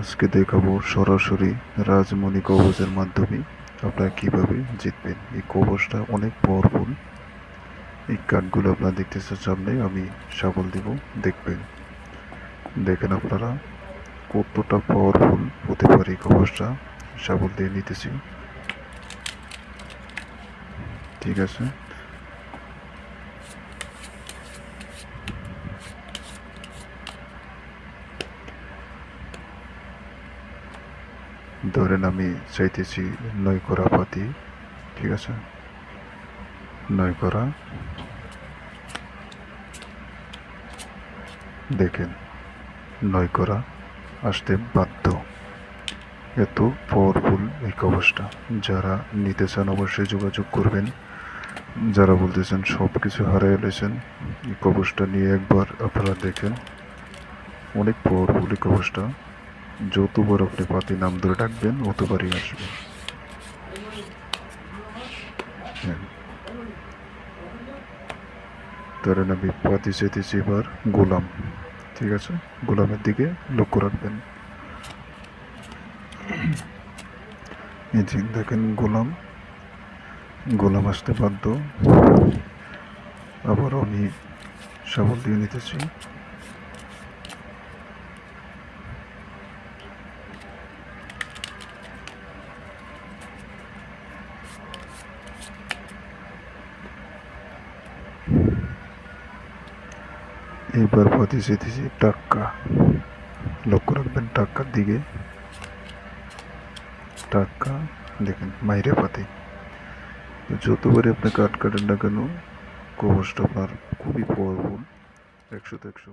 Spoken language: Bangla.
আজকে দেখাবো সরাসরি রাজমণি কবচের মাধ্যমে আপনারা কীভাবে জিতবেন। এই কবচটা অনেক পাওয়ারফুল এই কার্ডগুলো আপনারা দেখতেছেন সামনে, আমি সাবল দিব, দেখবেন। দেখেন আপনারা কতটা পাওয়ারফুল হতে পারে এই কবচটা। সাবল দিয়ে নিতেছি। ঠিক আছে? ধরেন আমি চাইতেছি নয় করা পাতি, ঠিক আছে? নয় করা। দেখেন, নয় করা আসতে বাধ্য। এত পাওয়ারফুল এই কবচটা। যারা নিতে চান অবশ্যই যোগাযোগ করবেন। যারা বলতেছেন সব কিছু হারিয়ে এলেছেন এই কবচটা নিয়ে একবার আপনারা দেখেন। অনেক পাওয়ারফুল এই কবচটা। যতবার আপনি পাতি নাম ধরে ডাকবেন, অতবারই আসবে। হ্যাঁ। ধরেন আমি পাতি চেতেছি এবার গোলাম। ঠিক আছে? গোলামের দিকে লক্ষ্য রাখবেন। এই দেখেন গোলাম। গোলাম আসতে বাধ্য। আবার আমি সাবল দিয়ে নিতেছি। এবার পাতি দিছি টাক্কা। লক্ষ্য রাখবেন, টাক্কার দিকে। টাক্কা, দেখেন, মাইরে পাতি তো যতবারই আপনি কাট কাটেন না কেন, কবচটা আপনার খুবই পাওয়ারফুল একশো তো একশো।